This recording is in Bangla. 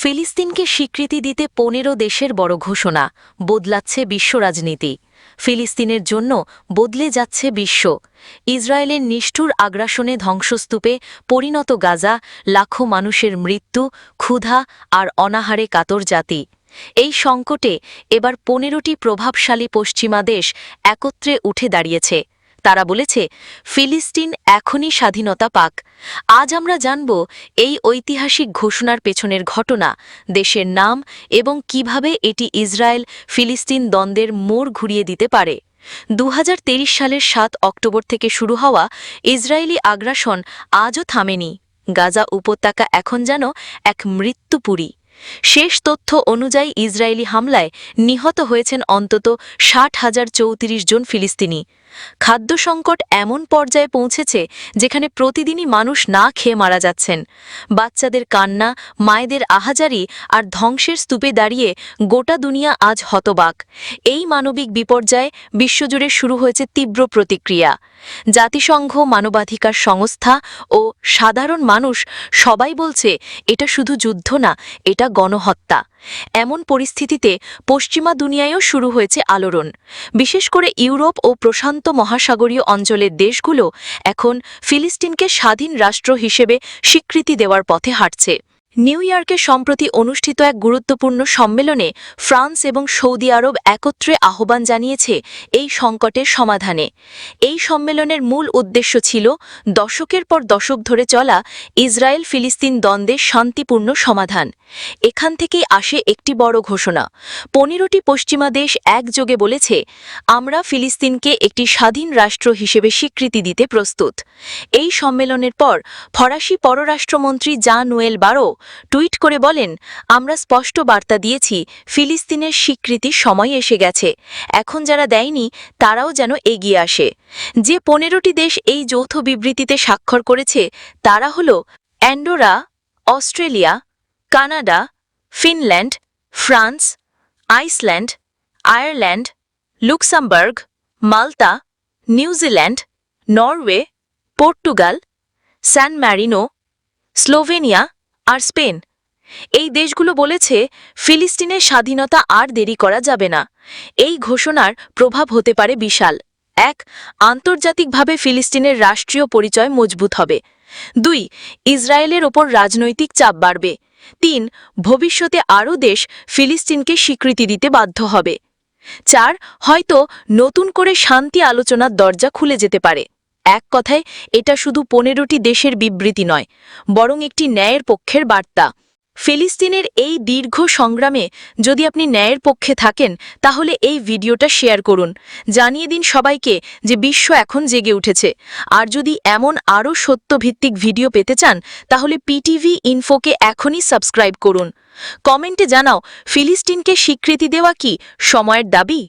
ফিলিস্তিনকে স্বীকৃতি দিতে পনেরো দেশের বড় ঘোষণা, বদলাচ্ছে বিশ্ব রাজনীতি। ফিলিস্তিনের জন্য বদলে যাচ্ছে বিশ্ব। ইসরায়েলের নিষ্ঠুর আগ্রাসনে ধ্বংসস্তূপে পরিণত গাজা, লাখো মানুষের মৃত্যু, ক্ষুধা আর অনাহারে কাতর জাতি। এই সংকটে এবার পনেরোটি প্রভাবশালী পশ্চিমা দেশ একত্রে উঠে দাঁড়িয়েছে। তারা বলেছে, ফিলিস্তিন এখনই স্বাধীনতা পাক। আজ আমরা জানব এই ঐতিহাসিক ঘোষণার পেছনের ঘটনা, দেশের নাম এবং কীভাবে এটি ইসরায়েল ফিলিস্তিন দ্বন্দ্বের মোড় ঘুরিয়ে দিতে পারে। দু হাজার তেইশ সালের সাত অক্টোবর থেকে শুরু হওয়া ইসরায়েলি আগ্রাসন আজও থামেনি। গাজা উপত্যকা এখন যেন এক মৃত্যুপুরী। শেষ তথ্য অনুযায়ী ইসরায়েলি হামলায় নিহত হয়েছেন অন্তত ষাট হাজার চৌত্রিশ জন ফিলিস্তিনি। খাদ্য সংকট এমন পর্যায়ে পৌঁছেছে যেখানে প্রতিদিনই মানুষ না খেয়ে মারা যাচ্ছেন। বাচ্চাদের কান্না, মায়েদের আহাজারি আর ধ্বংসের স্তূপে দাঁড়িয়ে গোটা দুনিয়া আজ হতবাক। এই মানবিক বিপর্যয়ে বিশ্বজুড়ে শুরু হয়েছে তীব্র প্রতিক্রিয়া। জাতিসংঘ, মানবাধিকার সংস্থা ও সাধারণ মানুষ সবাই বলছে, এটা শুধু যুদ্ধ না, এটা গণহত্যা। এমন পরিস্থিতিতে পশ্চিমা দুনিয়ায়ও শুরু হয়েছে আলোড়ন। বিশেষ করে ইউরোপ ও প্রশান্ত মহাসাগরীয় অঞ্চলের দেশগুলো এখন ফিলিস্তিনকে স্বাধীন রাষ্ট্র হিসেবে স্বীকৃতি দেওয়ার পথে হাঁটছে। নিউ ইয়র্কে সম্প্রতি অনুষ্ঠিত এক গুরুত্বপূর্ণ সম্মেলনে ফ্রান্স এবং সৌদি আরব একত্রে আহ্বান জানিয়েছে এই সংকটের সমাধানে। এই সম্মেলনের মূল উদ্দেশ্য ছিল দশকের পর দশক ধরে চলা ইসরায়েল ফিলিস্তিন দ্বন্দ্বের শান্তিপূর্ণ সমাধান। এখান থেকেই আসে একটি বড় ঘোষণা। পনেরোটি পশ্চিমা দেশ একযোগে বলেছে, আমরা ফিলিস্তিনকে একটি স্বাধীন রাষ্ট্র হিসেবে স্বীকৃতি দিতে প্রস্তুত। এই সম্মেলনের পর ফরাসি পররাষ্ট্রমন্ত্রী জা নোয়েল বারো টুইট করে বলেন, আমরা স্পষ্ট বার্তা দিয়েছি, ফিলিস্তিনের স্বীকৃতির সময় এসে গেছে। এখন যারা দেয়নি, তারাও যেন এগিয়ে আসে। যে পনেরোটি দেশ এই যৌথ বিবৃতিতে স্বাক্ষর করেছে, তারা হল Andorra, Australia, Canada, Finland, France, Iceland, Ireland, Luxembourg Malta New Zealand, Norway, Portugal, San Marino, Slovenia আর স্পেন। এই দেশগুলো বলেছে ফিলিস্তিনের স্বাধীনতা আর দেরি করা যাবে না। এই ঘোষণার প্রভাব হতে পারে বিশাল। এক, আন্তর্জাতিকভাবে ফিলিস্তিনের রাষ্ট্রীয় পরিচয় মজবুত হবে। দুই, ইসরায়েলের ওপর রাজনৈতিক চাপ বাড়বে। তিন, ভবিষ্যতে আরও দেশ ফিলিস্তিনকে স্বীকৃতি দিতে বাধ্য হবে। চার, হয়তো নতুন করে শান্তি আলোচনার দরজা খুলে যেতে পারে। এক কথায়, এটা শুধু পনেরোটি দেশের বিবৃতি নয়, বরং একটি ন্যায়ের পক্ষের বার্তা। ফিলিস্তিনের এই দীর্ঘ সংগ্রামে যদি আপনি ন্যায়ের পক্ষে থাকেন, তাহলে এই ভিডিওটা শেয়ার করুন। জানিয়ে দিন সবাইকে যে বিশ্ব এখন জেগে উঠেছে। আর যদি এমন আরও সত্যভিত্তিক ভিডিও পেতে চান, তাহলে পিটিভি ইনফোকে এখনই সাবস্ক্রাইব করুন। কমেন্টে জানাও, ফিলিস্তিনকে স্বীকৃতি দেওয়া কি সময়ের দাবি?